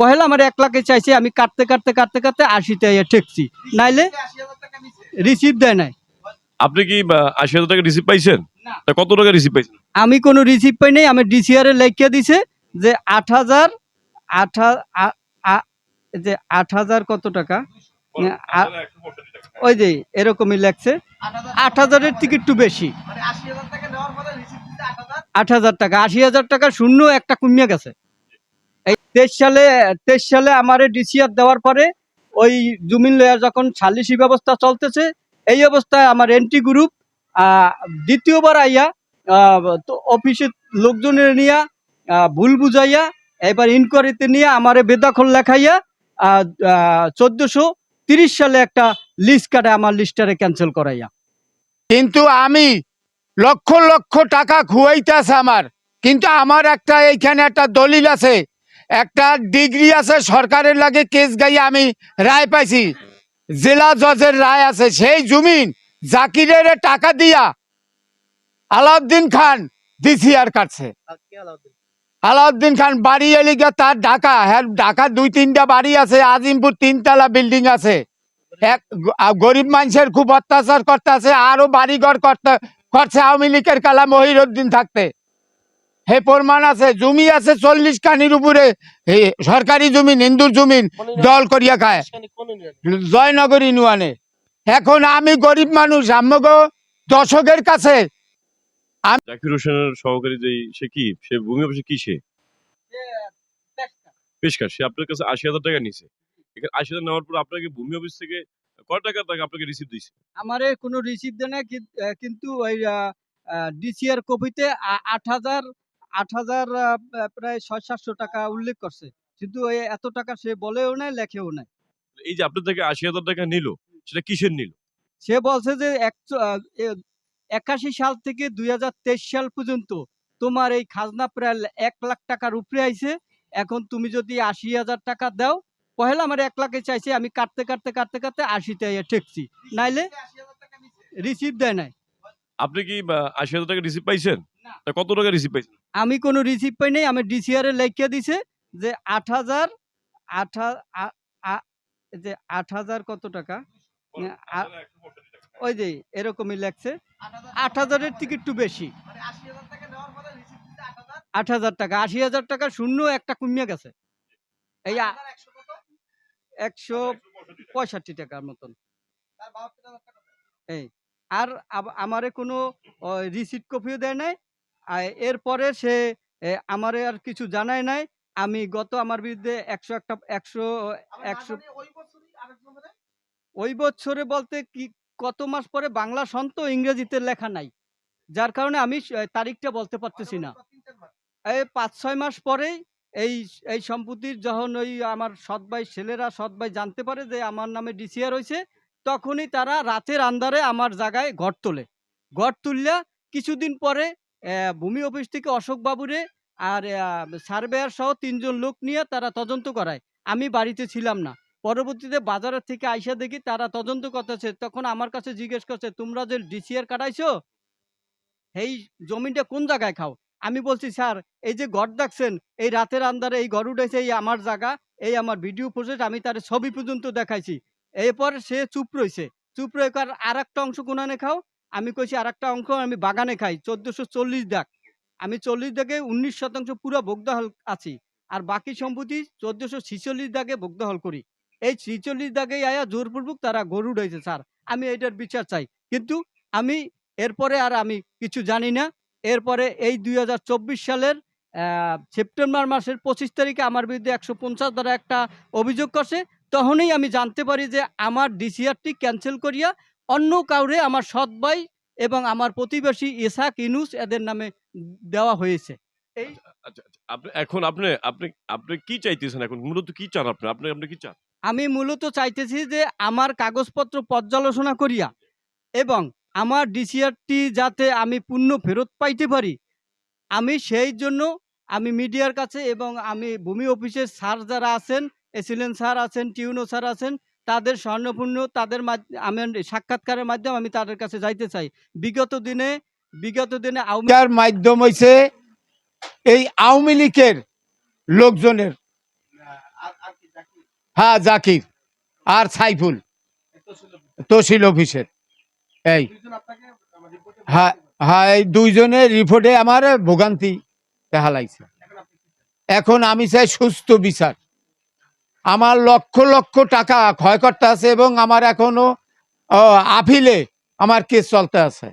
পহেলা আমার এক লাখে চাইছে আমি কাটতে কাটতে কাটতে কাটতে আশিতে ঠেকছি। নাইলে রিসিভ দেয় নাই। আপনি কি আশি হাজার টাকা রিসিভ পাইছেন? কত টাকা রিসিভ পাইছেন? আমি কোনো রিসিভ পাই নাই আমি ডিসিআর এ লেখিয়া দিছে যে আট হাজার আট যে আট হাজার কত টাকা? ওই যে এরকমই লেখছে। আট হাজারের টিকিট একটু বেশি। আট হাজার টাকা আশি হাজার টাকা শূন্য একটা কমিয়ে গেছে। এই তেইশ সালে তেইশ সালে আমার ডিসিআর দেওয়ার পরে ওই জমিন লয়া যখন সালিসি ব্যবস্থা চলতেছে এই অবস্থায় আমার এন্টি গ্রুপ দ্বিতীয়বার আইয়া আহ, অফিসের লোকজনের নিয়ে ভুল বুঝাইয়া এবার ইনকোয়ারিতে নিয়ে আমারে বেদাখল লেখাইয়া চোদ্দশো তিরিশ সালে একটা লিস্ট কাটে আমার লিস্টারে ক্যান্সেল করাইয়া। কিন্তু আমি লক্ষ লক্ষ টাকা খুয়াইতেছে আমার কিন্তু আমার একটা এইখানে একটা দলিল আছে একটা ডিগ্রি আছে সরকারের লাগে কেস গাইয়ে আমি রায় পাইছি। জেলা জজের রায় আছে, সেই জমিন জাকিরের টাকা দিয়া আলাউদ্দিন খান ডিসিআর কাটছে। আলাউদ্দিন খান বাড়ি এলিগা তার ঢাকা হ্যাঁ ঢাকা দুই তিনটা বাড়ি আছে, আজিমপুর তিনতলা বিল্ডিং আছে। এক গরিব মানুষের খুব অত্যাচার করতে আছে আরও বাড়িঘর করতে করছে আওয়ামী লীগের কালা মহিরুদ্দিন থাকতে। হে প্রমাণ আছে জমি আছে চল্লিশ কানির উপরে। সরকারি জমিন হিন্দুর জমিন দল করিয়া খায়। জয়নগর ইউনিয়নে। এখন আমি গরিব মানুষ আমাকে দর্শকের কাছে জাকির হোসেনের সহকারী যে সে কি? সে ভূমি অফিসে কি সে? পেশকার। সে আপনার কাছে আশি হাজার টাকা নিছে। এখানে আশি হাজার নেওয়ার পর আপনাকে ভূমি অফিস থেকে কয় টাকা টাকা আপনাকে রিসিভ দিয়েছে আমারে কোনো রিসিভ দেয় না কিন্তু ওই ডিসিআর কপিতে আট হাজার আট হাজার প্রায় ছয় সাতশো টাকা উল্লেখ করছে। কিন্তু এত টাকা সে বলেও নাই লেখেও নাই। এই যে আপনার থেকে আশি হাজার টাকা নিল সেটা কিসের নিল? সে বলছে যে একশো- সাল থেকে দুই হাজার তেইশ সাল পর্যন্ত তোমার এই খাজনা প্রায় এক লাখ টাকার উপরে আইছে। এখন তুমি যদি আশি হাজার টাকা দাও পহেলা আমার এক লাখে চাইছে আমি কাটতে কাটতে কাটতে কাটতে আশিতে ঠেকছি। নাইলে রিসিভ দেয় নাই। আপনি কি আশি হাজার টাকা রিসিভ পাইছেন? কত টাকা রিসিভ পাইছেন? আমি কোনো রিসিভ পাই নাই আমি ডিসিআর লেখিয়া দিছে যে আট হাজার আট যে আট হাজার কত টাকা? আ- ওই যে এরকমই লেখছে। আট হাজারের থেকে একটু বেশি। আট হাজার টাকা আশি হাজার টাকা শূন্য একটা কমিয়ে গেছে। এই একশো পঁয়ষট্টি টাকার মতন। এই আর আমারে কোনো রিসিট কপিও দেয় নাই? এরপরে সে আমারে আর কিছু জানায় নাই। আমি গত আমার বিরুদ্ধে একশো একটা একশো একশো ওই বছরে বলতে কি কত মাস পরে বাংলা সন্ত ইংরেজিতে লেখা নাই। যার কারণে আমি তারিখটা বলতে পারতেছি না। এই পাঁচ ছয় মাস পরেই এই এই সম্পত্তির যখন ওই আমার সৎ ভাই ছেলেরা সৎ ভাই জানতে পারে যে আমার নামে ডিসিআর হয়েছে তখনই তারা রাতের আন্ধারে আমার জায়গায় ঘর তোলে। ঘর তুললা কিছুদিন পরে ভূমি অফিস থেকে অশোক বাবুরে আর সার্ভেয়ার সহ তিনজন লোক নিয়ে তারা তদন্ত করায়। আমি বাড়িতে ছিলাম না। পরবর্তীতে বাজারের থেকে আইসা দেখি তারা তদন্ত করতেছে। তখন আমার কাছে জিজ্ঞেস করছে, তোমরা যে ডিসিআর কাটাইছো, এই জমিটা কোন জায়গায় খাও? আমি বলছি, স্যার, এই যে ঘর দেখছেন, এই রাতের আন্দারে এই ঘর উঠেছে, এই আমার জায়গা, এই আমার ভিডিও প্রজেক্ট আমি তার ছবি পর্যন্ত দেখাইছি। এরপর সে চুপ রইছে। চুপ রয়ে আর একটা অংশ কোনানে খাও? আমি কইছি আর একটা অংশ আমি বাগানে খাই, চোদ্দশো চল্লিশ দাগ। আমি চল্লিশ দাগে উনিশ শতাংশ পুরো ভোগদহল আছি, আর বাকি সম্পত্তি চোদ্দশো ছিচল্লিশ দাগে ভোগদহল করি। এই ছিচল্লিশ দাগে আয়া জোরপূর্বক তারা গরু রয়েছে, স্যার। আমি এটার বিচার চাই। কিন্তু আমি এরপরে আর আমি কিছু জানি না। এরপরে এই দুই হাজার চব্বিশ সালের সেপ্টেম্বর মাসের পঁচিশ তারিখে আমার বিরুদ্ধে একশো পঞ্চাশ দ্বারা একটা অভিযোগ করছে তখনই আমি জানতে পারি যে আমার ডিসিআরটি ক্যান্সেল করিয়া অন্য কাউরে আমার সৎ ভাই এবং আমার প্রতিবেশী ইসাক ইনুস এদের নামে দেওয়া হয়েছে। এই আচ্ছা আপনি এখন আপনি আপনি আপনি কি চাইতেছেন এখন? মূলত কি চান আপনি? আপনি আপনি কি চান? আমি মূলত চাইতেছি যে আমার কাগজপত্র পর্যালোচনা করিয়া এবং আমার ডিসিআরটি যাতে আমি পূর্ণ ফেরত পাইতে পারি আমি সেই জন্য আমি মিডিয়ার কাছে এবং আমি ভূমি অফিসের স্যার যারা আছেন এসিলেন স্যার আছেন টিউনো স্যার আছেন তাদের স্বর্ণপূর্ণ, তাদের আমি সাক্ষাৎকারের মাধ্যমে আমি তাদের কাছে যাইতে চাই। বিগত দিনে বিগত দিনে আওয়ামী মাধ্যম হইছে এই আওয়ামী লীগের লোকজনের। হ্যাঁ জাকির আর সাইফুল। তহসিল অফিসের। এই। হ্যাঁ হ্যাঁ এই দুইজনের রিপোর্টে আমার ভোগান্তি দেখা লাগছে। এখন আমি চাই সুস্থ বিচার। আমার লক্ষ লক্ষ টাকা ক্ষয়কর্তা আছে এবং আমার এখনও আপিলে আমার কেস চলতে আছে।